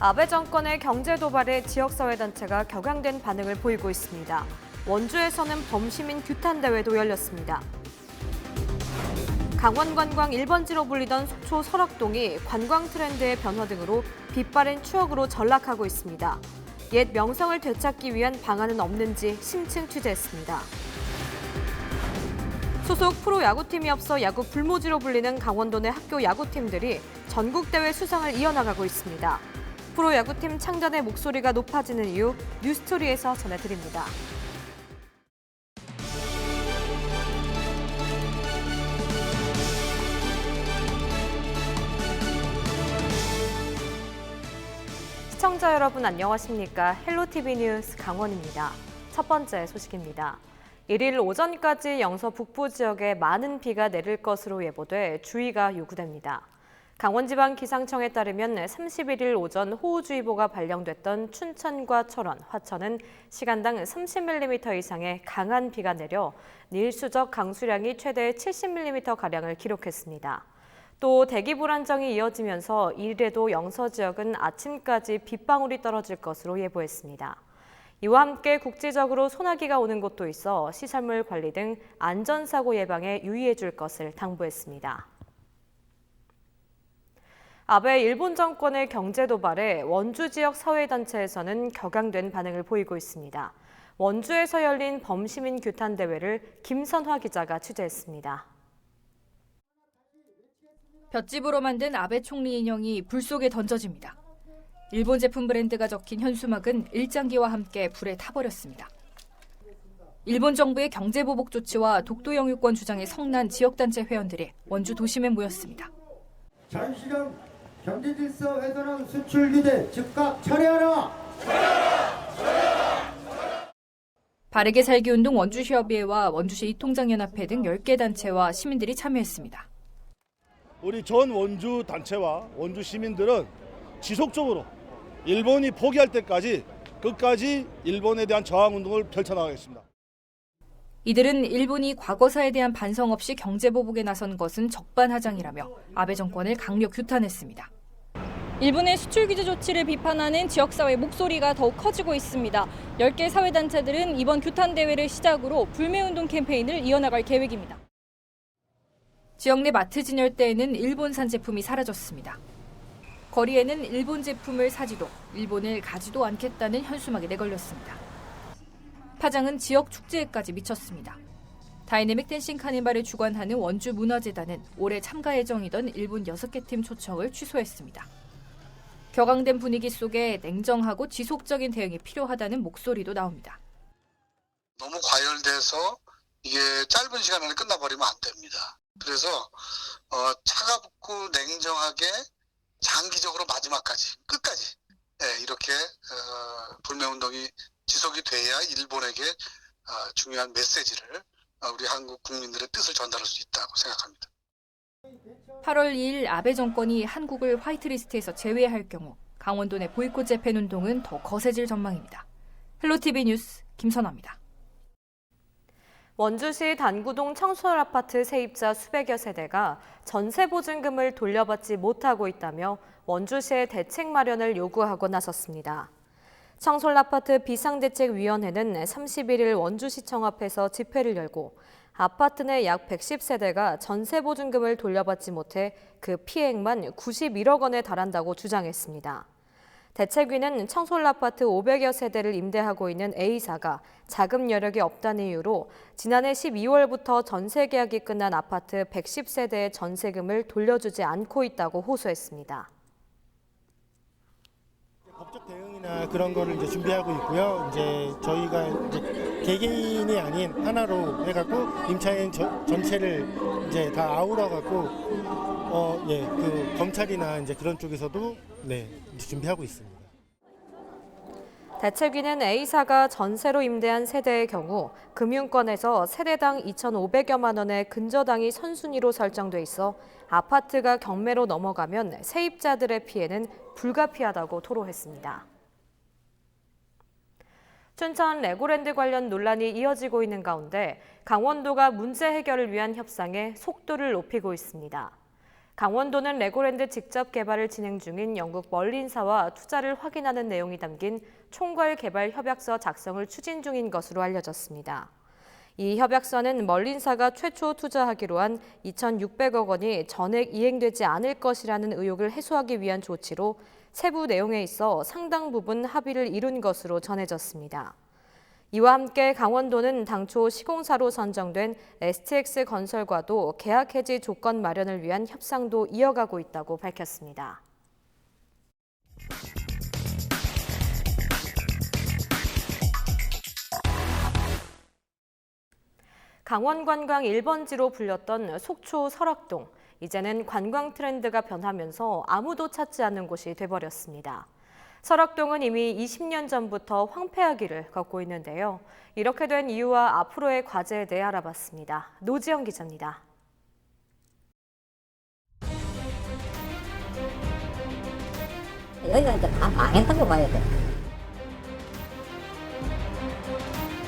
아베 정권의 경제 도발에 지역사회 단체가 격양된 반응을 보이고 있습니다. 원주에서는 범시민 규탄 대회도 열렸습니다. 강원관광 1번지로 불리던 속초 설악동이 관광 트렌드의 변화 등으로 빛바랜 추억으로 전락하고 있습니다. 옛 명성을 되찾기 위한 방안은 없는지 심층 취재했습니다. 소속 프로 야구팀이 없어 야구 불모지로 불리는 강원도 내 학교 야구팀들이 전국대회 수상을 이어나가고 있습니다. 프로 야구팀 창단의 목소리가 높아지는 이유 뉴스토리에서 전해드립니다. 시청자 여러분 안녕하십니까? 헬로티비 뉴스 강원입니다. 첫 번째 소식입니다. 1일 오전까지 영서 북부 지역에 많은 비가 내릴 것으로 예보돼 주의가 요구됩니다. 강원지방기상청에 따르면 31일 오전 호우주의보가 발령됐던 춘천과 철원, 화천은 시간당 30mm 이상의 강한 비가 내려 일수적 강수량이 최대 70mm가량을 기록했습니다. 또 대기 불안정이 이어지면서 이래도 영서 지역은 아침까지 빗방울이 떨어질 것으로 예보했습니다. 이와 함께 국지적으로 소나기가 오는 곳도 있어 시설물 관리 등 안전사고 예방에 유의해 줄 것을 당부했습니다. 아베 일본 정권의 경제 도발에 원주 지역 사회단체에서는 격양된 반응을 보이고 있습니다. 원주에서 열린 범시민 규탄 대회를 김선화 기자가 취재했습니다. 볏짚으로 만든 아베 총리 인형이 불 속에 던져집니다. 일본 제품 브랜드가 적힌 현수막은 일장기와 함께 불에 타버렸습니다. 일본 정부의 경제보복 조치와 독도 영유권 주장에 성난 지역단체 회원들이 원주 도심에 모였습니다. 자유시장 경제 질서 훼손한 수출 규제 즉각 철회하라! 바르게 살기 운동 원주시협의회와 원주시 이통장연합회 등 10개 단체와 시민들이 참여했습니다. 우리 전 원주 단체와 원주 시민들은 지속적으로 일본이 포기할 때까지 끝까지 일본에 대한 저항 운동을 펼쳐나가겠습니다. 이들은 일본이 과거사에 대한 반성 없이 경제 보복에 나선 것은 적반하장이라며 아베 정권을 강력 규탄했습니다. 일본의 수출 규제 조치를 비판하는 지역사회 목소리가 더욱 커지고 있습니다. 10개 사회단체들은 이번 규탄 대회를 시작으로 불매운동 캠페인을 이어나갈 계획입니다. 지역 내 마트 진열대에는 일본산 제품이 사라졌습니다. 거리에는 일본 제품을 사지도 일본을 가지도 않겠다는 현수막이 내걸렸습니다. 파장은 지역 축제에까지 미쳤습니다. 다이내믹 댄싱 카니발을 주관하는 원주 문화재단은 올해 참가 예정이던 일본 6개 팀 초청을 취소했습니다. 격앙된 분위기 속에 냉정하고 지속적인 대응이 필요하다는 목소리도 나옵니다. 너무 과열돼서 이게 짧은 시간 안에 끝나버리면 안 됩니다. 그래서 어, 차갑고 냉정하게 장기적으로 마지막까지 끝까지 예, 이렇게 어, 불매운동이 지속이 돼야 일본에게 어, 중요한 메시지를 어, 우리 한국 국민들의 뜻을 전달할 수 있다고 생각합니다. 8월 2일 아베 정권이 한국을 화이트리스트에서 제외할 경우 강원도 내 보이콧 재팬 운동은 더 거세질 전망입니다. 헬로티비 뉴스 김선아입니다. 원주시 단구동 청솔 아파트 세입자 수백여 세대가 전세 보증금을 돌려받지 못하고 있다며 원주시의 대책 마련을 요구하고 나섰습니다. 청솔 아파트 비상대책위원회는 31일 원주시청 앞에서 집회를 열고 아파트 내 약 110세대가 전세 보증금을 돌려받지 못해 그 피해액만 91억 원에 달한다고 주장했습니다. 대책위는 청솔 아파트 500여 세대를 임대하고 있는 A사가 자금 여력이 없다는 이유로 지난해 12월부터 전세 계약이 끝난 아파트 110세대의 전세금을 돌려주지 않고 있다고 호소했습니다. 법적 대응이나 그런 거를 이제 준비하고 있고요. 이제 저희가 이제 개개인이 아닌 하나로 해갖고 임차인 저- 전체를 이제 다 아우러 갖고 어, 예, 그 검찰이나 이제 그런 쪽에서도 네, 준비하고 있습니다. 대책위는 A사가 전세로 임대한 세대의 경우 금융권에서 세대당 2,500여만 원의 근저당이 선순위로 설정돼 있어 아파트가 경매로 넘어가면 세입자들의 피해는 불가피하다고 토로했습니다. 춘천 레고랜드 관련 논란이 이어지고 있는 가운데 강원도가 문제 해결을 위한 협상에 속도를 높이고 있습니다. 강원도는 레고랜드 직접 개발을 진행 중인 영국 멀린사와 투자를 확인하는 내용이 담긴 총괄 개발 협약서 작성을 추진 중인 것으로 알려졌습니다. 이 협약서는 멀린사가 최초 투자하기로 한 2,600억 원이 전액 이행되지 않을 것이라는 의혹을 해소하기 위한 조치로 세부 내용에 있어 상당 부분 합의를 이룬 것으로 전해졌습니다. 이와 함께 강원도는 당초 시공사로 선정된 STX 건설과도 계약 해지 조건 마련을 위한 협상도 이어가고 있다고 밝혔습니다. 강원 관광 1번지로 불렸던 속초 설악동. 이제는 관광 트렌드가 변하면서 아무도 찾지 않는 곳이 돼버렸습니다. 설악동은 이미 20년 전부터 황폐하기를 걷고 있는데요. 이렇게 된 이유와 앞으로의 과제에 대해 알아봤습니다. 노지영 기자입니다. 여기가 이제 다 망했다고 봐야 돼.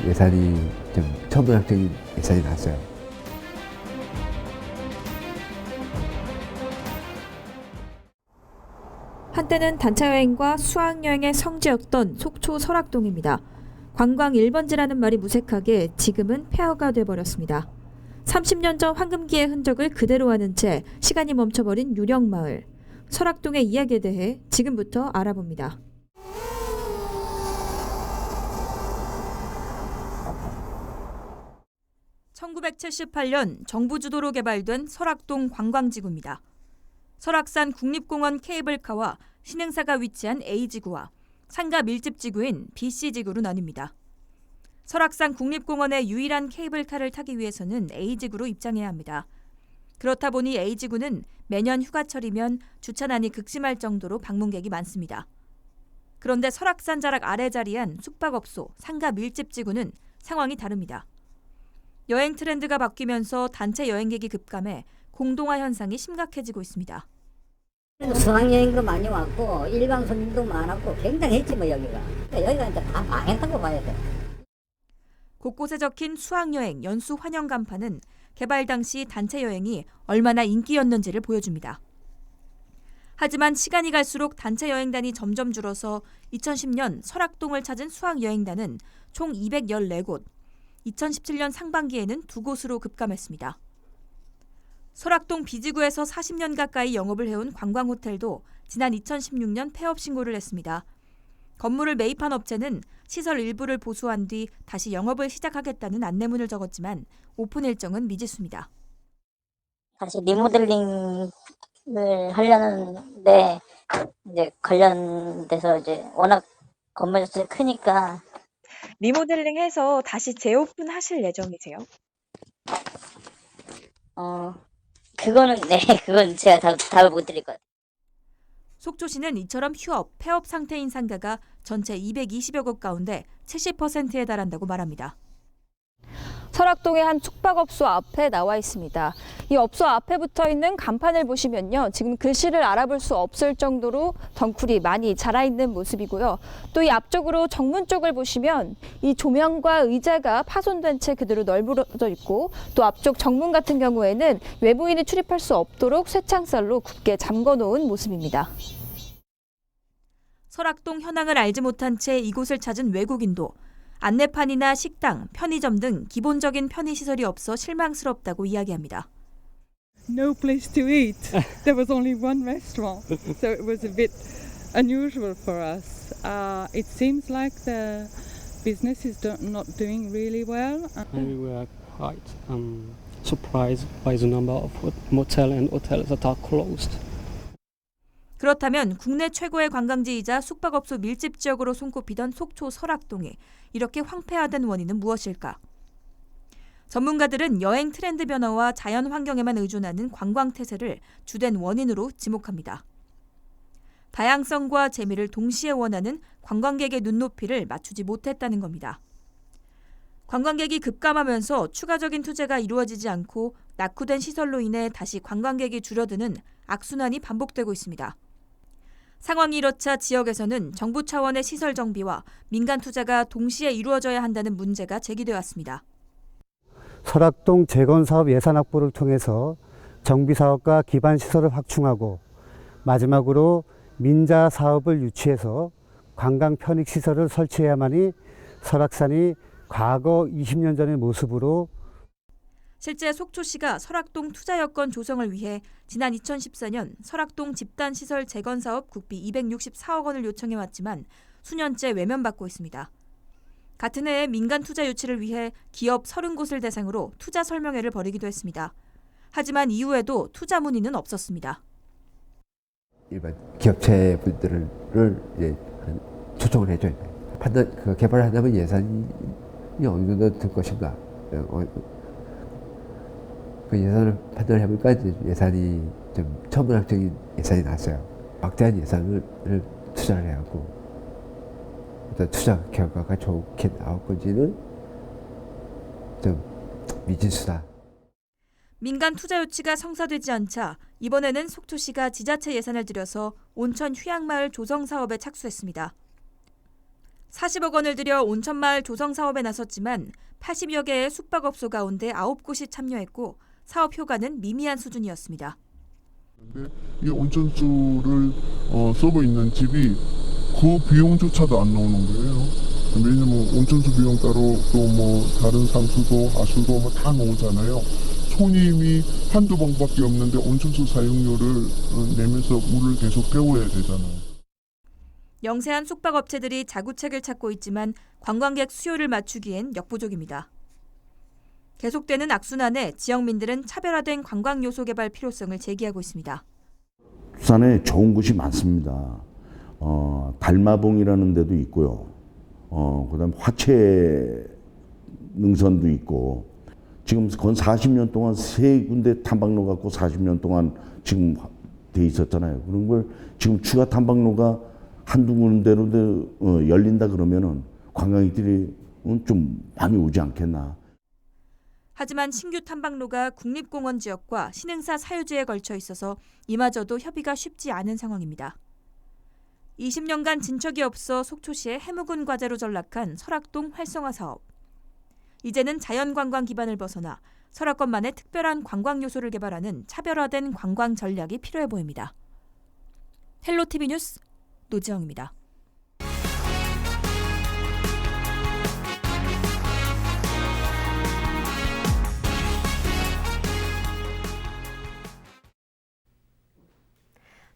예산이 좀 초등학적인 예산이 났어요. 한때는 단체 여행과 수학 여행의 성지였던 속초 설악동입니다. 관광 1번지라는 말이 무색하게 지금은 폐허가 돼버렸습니다. 30년 전 황금기의 흔적을 그대로 하는 채 시간이 멈춰버린 유령 마을. 설악동의 이야기에 대해 지금부터 알아봅니다. (1978년) 정부 주도로 개발된 설악동 관광지구입니다. 설악산 국립공원 케이블카와 신흥사가 위치한 A지구와 상가 밀집지구인 BC지구로 나뉩니다. 설악산 국립공원의 유일한 케이블카를 타기 위해서는 A지구로 입장해야 합니다. 그렇다 보니 A지구는 매년 휴가철이면 주차난이 극심할 정도로 방문객이 많습니다. 그런데 설악산 자락 아래 자리한 숙박업소 상가 밀집 지구는 상황이 다릅니다. 여행 트렌드가 바뀌면서 단체 여행객이 급감해 공동화 현상이 심각해지고 있습니다. 수학여행도 많이 왔고 일반 손님도 많았고 굉장했지 뭐 여기가. 여기가 이제 다 망했다고 봐야 돼. 곳곳에 적힌 수학여행 연수 환영 간판은 개발 당시 단체 여행이 얼마나 인기였는지를 보여줍니다. 하지만 시간이 갈수록 단체 여행단이 점점 줄어서 2010년 설악동을 찾은 수학여행단은 총 214곳, 2017년 상반기에는 두 곳으로 급감했습니다. 설악동 비지구에서 40년 가까이 영업을 해온 관광호텔도 지난 2016년 폐업 신고를 했습니다. 건물을 매입한 업체는 시설 일부를 보수한 뒤 다시 영업을 시작하겠다는 안내문을 적었지만 오픈 일정은 미지수입니다. 다시 리모델링을 하려는데 이제 관련돼서 이제 워낙 건물 자체가 크니까 리모델링 해서 다시 재오픈 하실 예정이세요? 어 그거는 네 그건 제가 답, 답을 못 드릴 것 같아요. 속초시는 이처럼 휴업, 폐업 상태인 상가가 전체 220여 곳 가운데 70%에 달한다고 말합니다. 설악동의 한 숙박업소 앞에 나와 있습니다. 이 업소 앞에 붙어 있는 간판을 보시면요. 지금 글씨를 알아볼 수 없을 정도로 덩쿨이 많이 자라 있는 모습이고요. 또 이 앞쪽으로 정문 쪽을 보시면 이 조명과 의자가 파손된 채 그대로 널브러져 있고 또 앞쪽 정문 같은 경우에는 외부인이 출입할 수 없도록 쇠창살로 굳게 잠궈 놓은 모습입니다. 설악동 현황을 알지 못한 채 이곳을 찾은 외국인도 안내판이나 식당, 편의점 등 기본적인 편의시설이 없어 실망스럽다고 이야기합니다. no place to eat. there was only one restaurant, so it was a bit unusual for us. Uh, it seems like the business is do- not doing really well. And we were quite um, surprised by the number of motel and hotels that are closed. 그렇다면 국내 최고의 관광지이자 숙박업소 밀집 지역으로 손꼽히던 속초 설악동이 이렇게 황폐화된 원인은 무엇일까? 전문가들은 여행 트렌드 변화와 자연 환경에만 의존하는 관광 태세를 주된 원인으로 지목합니다. 다양성과 재미를 동시에 원하는 관광객의 눈높이를 맞추지 못했다는 겁니다. 관광객이 급감하면서 추가적인 투자가 이루어지지 않고 낙후된 시설로 인해 다시 관광객이 줄어드는 악순환이 반복되고 있습니다. 상황이 이렇자 지역에서는 정부 차원의 시설 정비와 민간 투자가 동시에 이루어져야 한다는 문제가 제기되어 왔습니다. 설악동 재건 사업 예산 확보를 통해서 정비 사업과 기반 시설을 확충하고 마지막으로 민자 사업을 유치해서 관광 편익 시설을 설치해야만이 설악산이 과거 20년 전의 모습으로 실제 속초시가 설악동 투자 여건 조성을 위해 지난 2014년 설악동 집단 시설 재건 사업 국비 264억 원을 요청해 왔지만 수년째 외면받고 있습니다. 같은 해에 민간 투자 유치를 위해 기업 30곳을 대상으로 투자 설명회를 벌이기도 했습니다. 하지만 이후에도 투자 문의는 없었습니다. 일반 기업체 분들을 이제 초청을 해줘야 돼요. 판단, 그 개발을 하려면 예산이 어느 정도 들 것인가. 어, 그 예산을 판단을 해보니까 예산이 좀 천문학적인 예산이 나왔어요. 막대한 예산을 투자를 해갖고 어떤 투자 결과가 좋게 나올 건지는 좀 미진수다. 민간 투자 유치가 성사되지 않자 이번에는 속초시가 지자체 예산을 들여서 온천 휴양마을 조성 사업에 착수했습니다. 40억 원을 들여 온천마을 조성 사업에 나섰지만 80여 개의 숙박업소 가운데 9곳이 참여했고 사업 효과는 미미한 수준이었습니다. 이 온천수를 어, 쓰고 있는 집이 그 비용조차도 안 나오는 거예요. 왜냐면 온천수 비용 따로 또 뭐 다른 상수도 하수도 뭐 다 나오잖아요. 손님이 한두 번밖에 없는데 온천수 사용료를 어, 내면서 물을 계속 데워야 되잖아요. 영세한 숙박업체들이 자구책을 찾고 있지만 관광객 수요를 맞추기엔 역부족입니다. 계속되는 악순환에 지역민들은 차별화된 관광 요소 개발 필요성을 제기하고 있습니다. 부산에 좋은 곳이 많습니다. 어, 달마봉이라는 데도 있고요. 어, 그다음 화채 능선도 있고 지금 건 40년 동안 세 군데 탐방로 갖고 40년 동안 지금 돼 있었잖아요. 그런 걸 지금 추가 탐방로가 한두 군데로 어, 열린다 그러면은 관광객들이 좀 많이 오지 않겠나. 하지만 신규 탐방로가 국립공원 지역과 신흥사 사유지에 걸쳐 있어서 이마저도 협의가 쉽지 않은 상황입니다. 20년간 진척이 없어 속초시의 해묵은 과제로 전락한 설악동 활성화 사업. 이제는 자연관광 기반을 벗어나 설악권만의 특별한 관광 요소를 개발하는 차별화된 관광 전략이 필요해 보입니다. 헬로티비 뉴스 노지영입니다.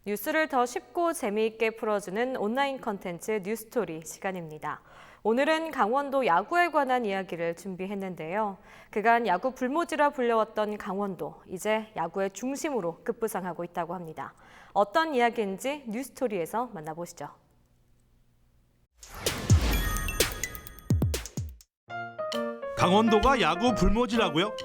뉴스를 더 쉽고 재미있게 풀어주는 온라인 컨텐츠 뉴스토리 시간입니다. 오늘은 강원도 야구에 관한 이야기를 준비했는데요. 그간 야구 불모지라 불려왔던 강원도, 이제 야구의 중심으로 급부상하고 있다고 합니다. 어떤 이야기인지 뉴스토리에서 만나보시죠. 강원도가 야구 불모지라고요?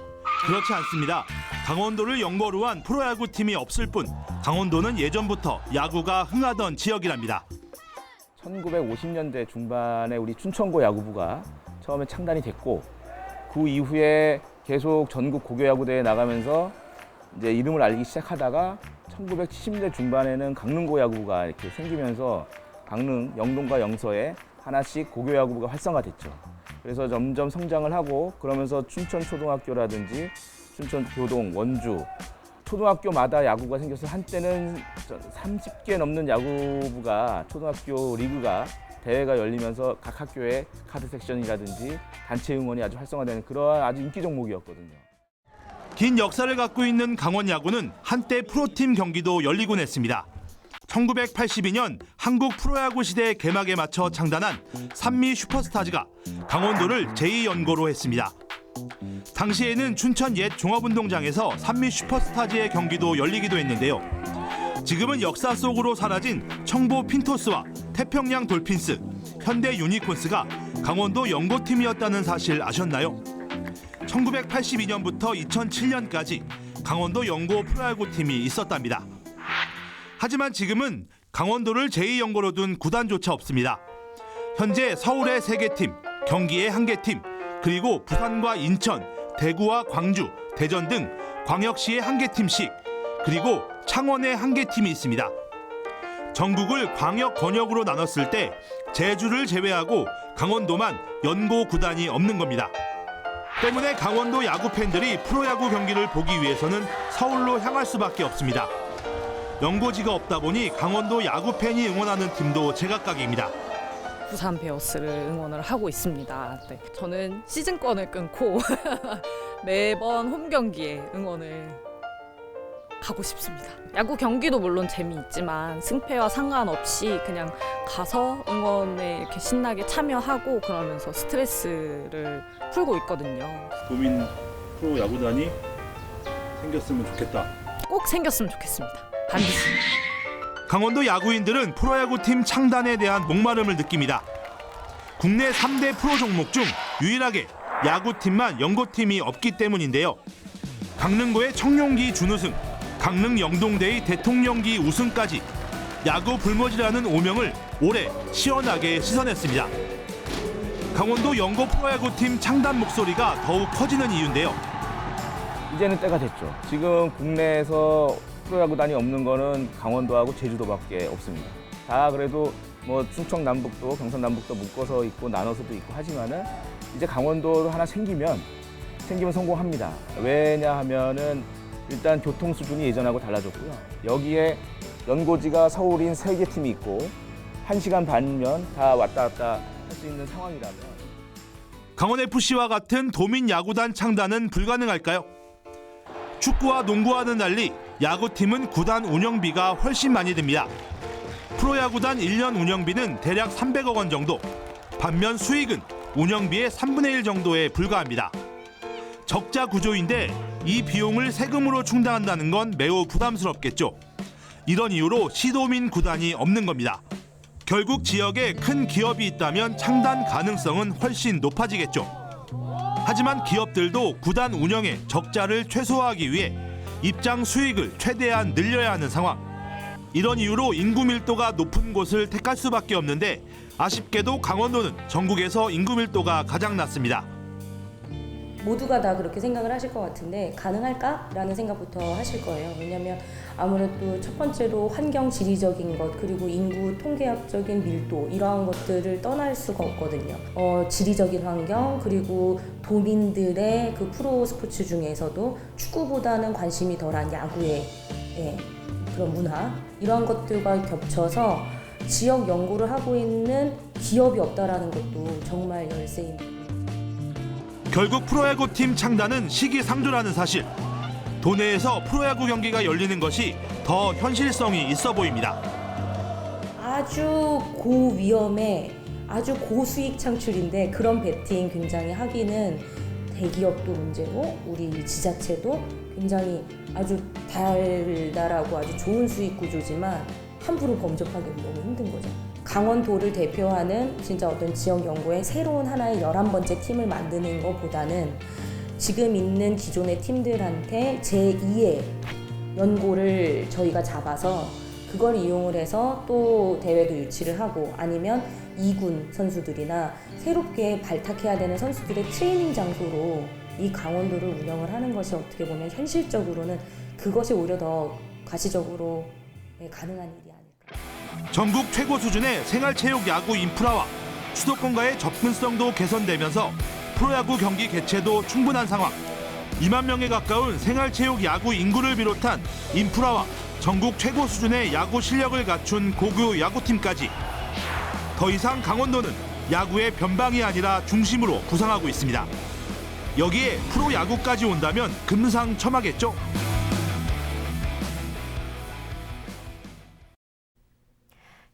그렇지 않습니다. 강원도를 연고로 한 프로야구 팀이 없을 뿐 강원도는 예전부터 야구가 흥하던 지역이랍니다. 1950년대 중반에 우리 춘천고 야구부가 처음에 창단이 됐고 그 이후에 계속 전국 고교 야구대회 나가면서 이제 이름을 알리기 시작하다가 1970년대 중반에는 강릉고 야구부가 이렇게 생기면서 강릉, 영동과 영서에 하나씩 고교 야구부가 활성화됐죠. 그래서 점점 성장을 하고 그러면서 춘천 초등학교라든지 춘천 교동, 원주 초등학교마다 야구가 생겨서 한때는 30개 넘는 야구부가 초등학교 리그가 대회가 열리면서 각 학교에 카드 섹션이라든지 단체 응원이 아주 활성화되는 그러한 아주 인기 종목이었거든요. 긴 역사를 갖고 있는 강원 야구는 한때 프로팀 경기도 열리곤 했습니다. 1982년 한국 프로야구 시대 개막에 맞춰 창단한 산미 슈퍼스타즈가 강원도를 제2연고로 했습니다. 당시에는 춘천 옛 종합운동장에서 산미 슈퍼스타즈의 경기도 열리기도 했는데요. 지금은 역사 속으로 사라진 청보 핀토스와 태평양 돌핀스, 현대 유니콘스가 강원도 연고팀이었다는 사실 아셨나요? 1982년부터 2007년까지 강원도 연고 프로야구 팀이 있었답니다. 하지만 지금은 강원도를 제2연고로 둔 구단조차 없습니다. 현재 서울의 3개 팀, 경기의 1개 팀, 그리고 부산과 인천, 대구와 광주, 대전 등 광역시의 1개 팀씩, 그리고 창원의 1개 팀이 있습니다. 전국을 광역 권역으로 나눴을 때 제주를 제외하고 강원도만 연고 구단이 없는 겁니다. 때문에 강원도 야구 팬들이 프로야구 경기를 보기 위해서는 서울로 향할 수밖에 없습니다. 연고지가 없다 보니 강원도 야구 팬이 응원하는 팀도 제각각입니다. 부산 베어스를 응원을 하고 있습니다. 네, 저는 시즌권을 끊고 매번 홈 경기에 응원을 가고 싶습니다. 야구 경기도 물론 재미있지만 승패와 상관없이 그냥 가서 응원에 이렇게 신나게 참여하고 그러면서 스트레스를 풀고 있거든요. 도민 프로 야구단이 생겼으면 좋겠다. 꼭 생겼으면 좋겠습니다. 반드시. 강원도 야구인들은 프로야구팀 창단에 대한 목마름을 느낍니다. 국내 3대 프로 종목 중 유일하게 야구팀만 연고팀이 없기 때문인데요. 강릉고의 청룡기 준우승, 강릉 영동대의 대통령기 우승까지 야구 불모지라는 오명을 올해 시원하게 씻어냈습니다. 강원도 연고 프로야구팀 창단 목소리가 더욱 커지는 이유인데요. 이제는 때가 됐죠. 지금 국내에서 프로야구단이 없는 거는 강원도하고 제주도밖에 없습니다. 다 그래도 뭐 충청 남북도 경선 남북도 묶어서 있고 나눠서도 있고 하지만은 이제 강원도도 하나 생기면 생기면 성공합니다. 왜냐하면은 일단 교통 수준이 예전하고 달라졌고요. 여기에 연고지가 서울인 세 개 팀이 있고 한 시간 반이면 다 왔다 갔다 할 수 있는 상황이라면 강원FC와 같은 도민 야구단 창단은 불가능할까요? 축구와 농구와는 달리 야구팀은 구단 운영비가 훨씬 많이 듭니다. 프로야구단 1년 운영비는 대략 300억 원 정도. 반면 수익은 운영비의 3분의 1 정도에 불과합니다. 적자 구조인데 이 비용을 세금으로 충당한다는 건 매우 부담스럽겠죠. 이런 이유로 시도민 구단이 없는 겁니다. 결국 지역에 큰 기업이 있다면 창단 가능성은 훨씬 높아지겠죠. 하지만 기업들도 구단 운영의 적자를 최소화하기 위해 입장 수익을 최대한 늘려야 하는 상황. 이런 이유로 인구 밀도가 높은 곳을 택할 수밖에 없는데 아쉽게도 강원도는 전국에서 인구 밀도가 가장 낮습니다. 모두가 다 그렇게 생각을 하실 것 같은데 가능할까라는 생각부터 하실 거예요. 왜냐하면 아무래도 첫 번째로 환경 지리적인 것 그리고 인구 통계학적인 밀도 이러한 것들을 떠날 수가 없거든요. 어, 지리적인 환경 그리고 도민들의 그 프로 스포츠 중에서도 축구보다는 관심이 덜한 야구의 예, 그런 문화 이러한 것들과 겹쳐서 지역 연구를 하고 있는 기업이 없다라는 것도 정말 열세입니다. 결국 프로야구 팀 창단은 시기상조라는 사실. 도내에서 프로야구 경기가 열리는 것이 더 현실성이 있어 보입니다. 아주 고위험의 아주 고수익 창출인데 그런 베팅 굉장히 하기는 대기업도 문제고 우리 지자체도 굉장히 아주 달달하고 아주 좋은 수익 구조지만 함부로 범접하기는 너무 힘든 거죠. 강원도를 대표하는 진짜 어떤 지역 연구의 새로운 하나의 11번째 팀을 만드는 것보다는 지금 있는 기존의 팀들한테 제2의 연고를 저희가 잡아서 그걸 이용을 해서 또 대회도 유치를 하고 아니면 2군 선수들이나 새롭게 발탁해야 되는 선수들의 트레이닝 장소로 이 강원도를 운영을 하는 것이 어떻게 보면 현실적으로는 그것이 오히려 더 가시적으로 네, 가능한. 전국 최고 수준의 생활체육 야구 인프라와 수도권과의 접근성도 개선되면서 프로야구 경기 개최도 충분한 상황. 2만 명에 가까운 생활체육 야구 인구를 비롯한 인프라와 전국 최고 수준의 야구 실력을 갖춘 고교 야구팀까지 더 이상 강원도는 야구의 변방이 아니라 중심으로 부상하고 있습니다. 여기에 프로야구까지 온다면 금상첨화겠죠.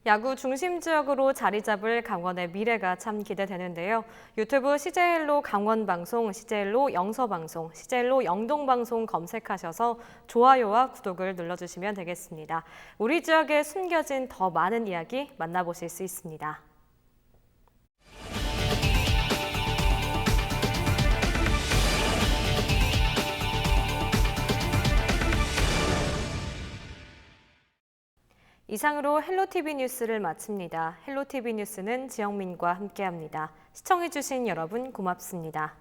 야구 중심 지역으로 자리 잡을 강원의 미래가 참 기대되는데요. 유튜브 CJL로 강원 방송, CJL로 영서 방송, CJL로 영동 방송 검색하셔서 좋아요와 구독을 눌러주시면 되겠습니다. 우리 지역에 숨겨진 더 많은 이야기 만나보실 수 있습니다. 이상으로 헬로티비 뉴스를 마칩니다. 헬로티비 뉴스는 지영민과 함께합니다. 시청해주신 여러분 고맙습니다.